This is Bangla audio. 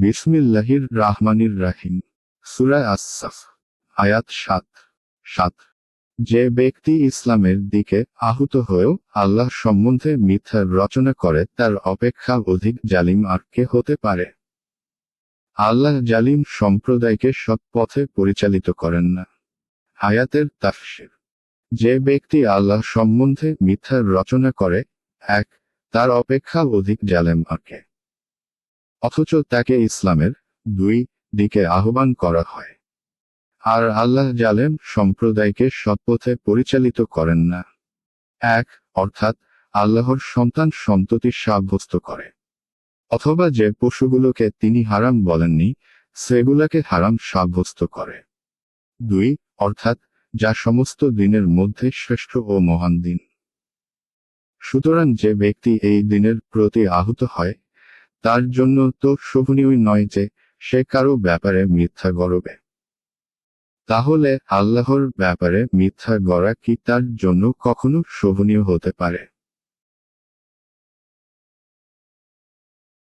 বিসমিল্লাহির রাহমানির রাহিম। সুরা আসসাফ, আয়াত সাত সাত। যে ব্যক্তি ইসলামের দিকে আহুত হয়েও আল্লাহ সম্বন্ধে মিথ্যা রচনা করে, তার অপেক্ষা অধিক জালিম আর কে হতে পারে? আল্লাহ জালিম সম্প্রদায়কে সৎ পথে পরিচালিত করেন না। হায়াতের তাফসির। যে ব্যক্তি আল্লাহ সম্বন্ধে মিথ্যা রচনা করে, এক, তার অপেক্ষা অধিক জালেম আরকে অথচ তাকে ইসলামের দুই দিকে আহ্বান করা হয়। আর আল্লাহ জালেম সম্প্রদায়কে সৎপথে পরিচালিত করেন না। এক, অর্থাৎ আল্লাহর সন্তান সন্ততি সাব্যস্ত করে। অথবা যে পশুগুলোকে তিনি হারাম বলেননি, সেগুলাকে হারাম সাব্যস্ত করে। দুই, অর্থাৎ যা সমস্ত দিনের মধ্যে শ্রেষ্ঠ ও মহান দিন। সুতরাং যে ব্যক্তি এই দিনের প্রতি আহত হয় তার জন্য তো শোভনীয় নয় যে সে কারও ব্যাপারে মিথ্যা গড়বে। তাহলে আল্লাহর ব্যাপারে মিথ্যা গড়া কি তার জন্য কখনো শোভনীয় হতে পারে?